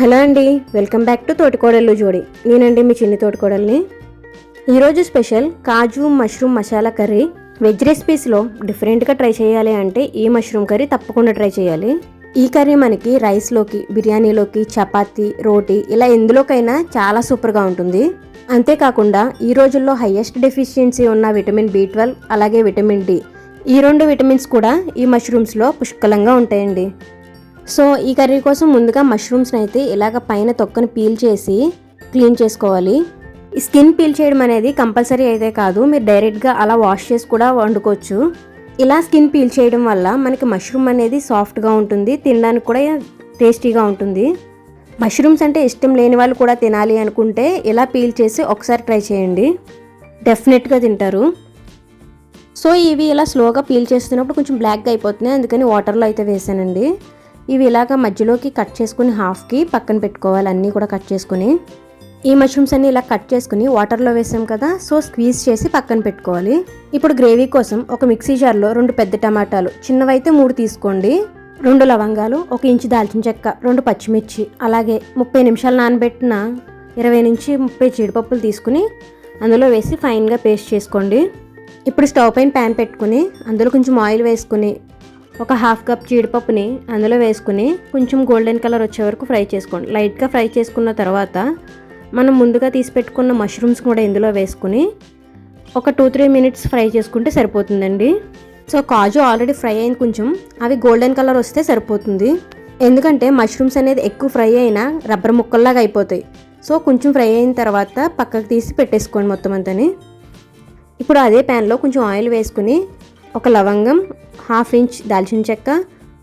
Hello అండి welcome back to తోటికోడళ్ళు జోడి. నేనండి మీ చిన్ని తోటికోడల్ని. ఈరోజు special kaju mushroom masala curry. Veg రెసిపీస్లో డిఫరెంట్గా ట్రై చేయాలి అంటే ఈ మష్రూమ్ కర్రీ తప్పకుండా ట్రై చేయాలి. ఈ కర్రీ మనకి రైస్లోకి బిర్యానీలోకి చపాతీ రోటీ ఇలా ఎందులోకైనా చాలా సూపర్గా ఉంటుంది. అంతేకాకుండా ఈ రోజుల్లో హయ్యెస్ట్ డెఫిషియన్సీ ఉన్న విటమిన్ బి ట్వెల్వ్ అలాగే విటమిన్ డి. ఈ రెండు విటమిన్స్ కూడా ఈ మష్రూమ్స్లో పుష్కలంగా ఉంటాయండి. సో ఈ కర్రీ కోసం ముందుగా మష్రూమ్స్ని అయితే ఇలాగ పైన తొక్కని పీల్ చేసి క్లీన్ చేసుకోవాలి. ఈ స్కిన్ పీల్ చేయడం అనేది కంపల్సరీ అయితే కాదు. మీరు డైరెక్ట్గా అలా వాష్ చేసి కూడా వండుకోవచ్చు. ఇలా స్కిన్ పీల్ చేయడం వల్ల మనకి మష్రూమ్ అనేది సాఫ్ట్గా ఉంటుంది. తినడానికి కూడా టేస్టీగా ఉంటుంది. మష్రూమ్స్ అంటే ఇష్టం లేని వాళ్ళు కూడా తినాలి అనుకుంటే ఇలా పీల్ చేసి ఒకసారి ట్రై చేయండి. డెఫినెట్గా తింటారు. సో ఇవి ఇలా స్లోగా పీల్ చేస్తున్నప్పుడు కొంచెం బ్లాక్గా అయిపోతున్నాయి. అందుకని వాటర్లో అయితే వేసానండి. ఇవి ఇలాగ మధ్యలోకి కట్ చేసుకుని హాఫ్కి పక్కన పెట్టుకోవాలి. అన్నీ కూడా కట్ చేసుకుని. ఈ మష్రూమ్స్ అన్ని ఇలా కట్ చేసుకుని వాటర్లో వేసాం కదా సో స్క్వీజ్ చేసి పక్కన పెట్టుకోవాలి. ఇప్పుడు గ్రేవీ కోసం ఒక మిక్సీ జార్లో రెండు పెద్ద టమాటాలు చిన్నవైతే మూడు తీసుకోండి. రెండు లవంగాలు ఒక ఇంచు దాల్చిన చెక్క రెండు పచ్చిమిర్చి అలాగే ముప్పై నిమిషాలు నానబెట్టిన ఇరవై నుంచి ముప్పై జీడిపప్పులు తీసుకుని అందులో వేసి ఫైన్గా పేస్ట్ చేసుకోండి. ఇప్పుడు స్టవ్ పైన ప్యాన్ పెట్టుకుని అందులో కొంచెం ఆయిల్ వేసుకుని ఒక హాఫ్ కప్ జీడిపప్పుని అందులో వేసుకుని కొంచెం గోల్డెన్ కలర్ వచ్చే వరకు ఫ్రై చేసుకోండి. లైట్గా ఫ్రై చేసుకున్న తర్వాత మనం ముందుగా తీసి పెట్టుకున్న మష్రూమ్స్ కూడా ఇందులో వేసుకుని ఒక టూ త్రీ మినిట్స్ ఫ్రై చేసుకుంటే సరిపోతుందండి. సో కాజు ఆల్రెడీ ఫ్రై అయింది కొంచెం అవి గోల్డెన్ కలర్ వస్తే సరిపోతుంది. ఎందుకంటే మష్రూమ్స్ అనేది ఎక్కువ ఫ్రై అయినా రబ్బర్ ముక్కల్లాగా అయిపోతాయి. సో కొంచెం ఫ్రై అయిన తర్వాత పక్కకు తీసి పెట్టేసుకోండి మొత్తం అంతని. ఇప్పుడు అదే ప్యాన్లో కొంచెం ఆయిల్ వేసుకుని ఒక లవంగం హాఫ్ ఇంచ్ దాల్చిన చెక్క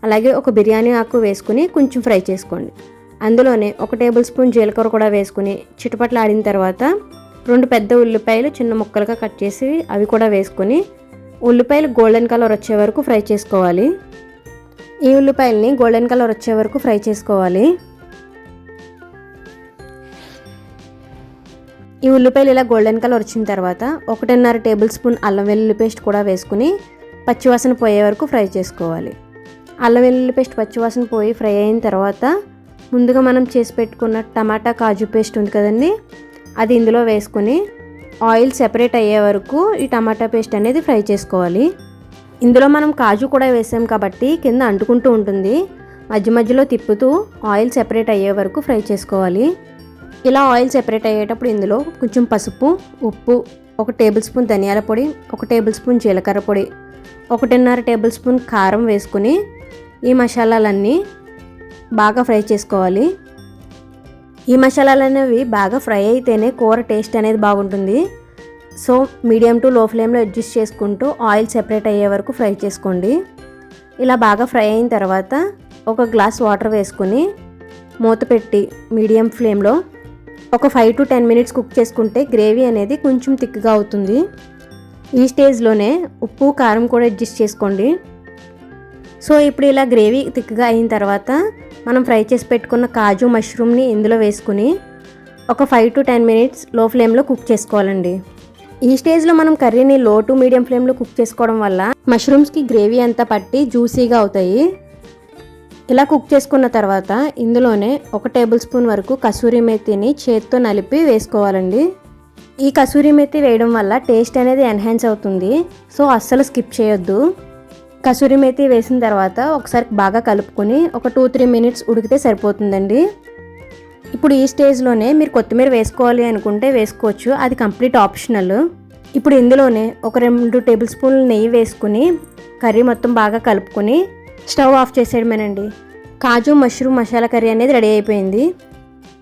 అలాగే ఒక బిర్యానీ ఆకు వేసుకుని కొంచెం ఫ్రై చేసుకోండి. అందులోనే ఒక టేబుల్ స్పూన్ జీలకర్ర కూడా వేసుకుని చిటపట్లు ఆడిన తర్వాత రెండు పెద్ద ఉల్లిపాయలు చిన్న ముక్కలుగా కట్ చేసి అవి కూడా వేసుకొని ఉల్లిపాయలు గోల్డెన్ కలర్ వచ్చే వరకు ఫ్రై చేసుకోవాలి. ఈ ఉల్లిపాయల్ని గోల్డెన్ కలర్ వచ్చే వరకు ఫ్రై చేసుకోవాలి. ఈ ఉల్లిపాయలు ఇలా గోల్డెన్ కలర్ వచ్చిన తర్వాత ఒకటిన్నర టేబుల్ స్పూన్ అల్లం వెల్లుల్లి పేస్ట్ కూడా వేసుకుని పచ్చివాసన పోయే వరకు ఫ్రై చేసుకోవాలి. అల్లం వెల్లుల్లి పేస్ట్ పచ్చివాసన పోయి ఫ్రై అయిన తర్వాత ముందుగా మనం చేసి పెట్టుకున్న టమాటా కాజు పేస్ట్ ఉంది కదండి అది ఇందులో వేసుకుని ఆయిల్ సెపరేట్ అయ్యే వరకు ఈ టమాటా పేస్ట్ అనేది ఫ్రై చేసుకోవాలి. ఇందులో మనం కాజు కూడా వేసాం కాబట్టి కింద అంటుకుంటూ ఉంటుంది. మధ్య మధ్యలో తిప్పుతూ ఆయిల్ సెపరేట్ అయ్యే వరకు ఫ్రై చేసుకోవాలి. ఇలా ఆయిల్ సెపరేట్ అయ్యేటప్పుడు ఇందులో కొంచెం పసుపు ఉప్పు ఒక టేబుల్ స్పూన్ ధనియాల పొడి ఒక టేబుల్ స్పూన్ జీలకర్ర పొడి ఒకటిన్నర టేబుల్ స్పూన్ కారం వేసుకుని ఈ మసాలాలన్నీ బాగా ఫ్రై చేసుకోవాలి. ఈ మసాలాలు అనేవి బాగా ఫ్రై అయితేనే కూర టేస్ట్ అనేది బాగుంటుంది. సో మీడియం టు లో ఫ్లేమ్లో అడ్జస్ట్ చేసుకుంటూ ఆయిల్ సెపరేట్ అయ్యే వరకు ఫ్రై చేసుకోండి. ఇలా బాగా ఫ్రై అయిన తర్వాత ఒక గ్లాస్ వాటర్ వేసుకుని మూత పెట్టి మీడియం ఫ్లేమ్లో ఒక five to ten minutes cook చేసుకుంటే గ్రేవీ అనేది కొంచెం థిక్గా అవుతుంది. ఈ స్టేజ్లోనే ఉప్పు కారం కూడా అడ్జస్ట్ చేసుకోండి. సో ఇప్పుడు ఇలా గ్రేవీ థిక్గా అయిన తర్వాత మనం ఫ్రై చేసి పెట్టుకున్న కాజు మష్రూమ్ని ఇందులో వేసుకుని ఒక ఫైవ్ టు టెన్ మినిట్స్లో ఫ్లేమ్లో కుక్ చేసుకోవాలండి. ఈ స్టేజ్లో మనం కర్రీని లో టు మీడియం ఫ్లేమ్లో కుక్ చేసుకోవడం వల్ల మష్రూమ్స్కి గ్రేవీ అంతా పట్టి జ్యూసీగా అవుతాయి. ఇలా కుక్ చేసుకున్న తర్వాత ఇందులోనే ఒక టేబుల్ స్పూన్ వరకు కసూరి మెత్తిని చేత్తో నలిపి వేసుకోవాలండి. ఈ కసూరి మెత్తి వేయడం వల్ల టేస్ట్ అనేది ఎన్హాన్స్ అవుతుంది. సో అస్సలు స్కిప్ చేయొద్దు. కసూరి మెత్తి వేసిన తర్వాత ఒకసారి బాగా కలుపుకొని ఒక టూ త్రీ మినిట్స్ ఉడికితే సరిపోతుందండి. ఇప్పుడు ఈ స్టేజ్లోనే మీరు కొత్తిమీర వేసుకోవాలి అనుకుంటే వేసుకోవచ్చు. అది కంప్లీట్ ఆప్షనల్. ఇప్పుడు ఇందులోనే ఒక రెండు టేబుల్ స్పూన్లు నెయ్యి వేసుకుని కర్రీ మొత్తం బాగా కలుపుకొని స్టవ్ ఆఫ్ చేసేయడమేనండి. కాజు మష్రూమ్ మసాలా కర్రీ అనేది రెడీ అయిపోయింది.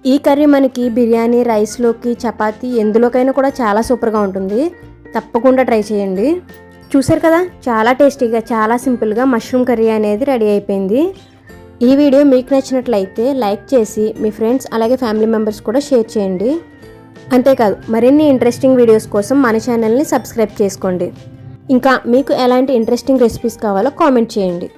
ఈ కర్రీ మనకి బిర్యానీ రైస్లోకి చపాతీ ఎందులోకైనా కూడా చాలా సూపర్గా ఉంటుంది. తప్పకుండా ట్రై చేయండి. చూసారు కదా? చాలా టేస్టీగా చాలా సింపుల్గా మష్రూమ్ కర్రీ అనేది రెడీ అయిపోయింది. ఈ వీడియో మీకు నచ్చినట్లయితే లైక్ చేసి మీ ఫ్రెండ్స్ అలాగే ఫ్యామిలీ మెంబర్స్ కూడా షేర్ చేయండి. అంతేకాదు మరిన్ని ఇంట్రెస్టింగ్ వీడియోస్ కోసం మన ఛానల్ని సబ్స్క్రైబ్ చేసుకోండి. ఇంకా మీకు ఎలాంటి ఇంట్రెస్టింగ్ రెసిపీస్ కావాలో కామెంట్ చేయండి.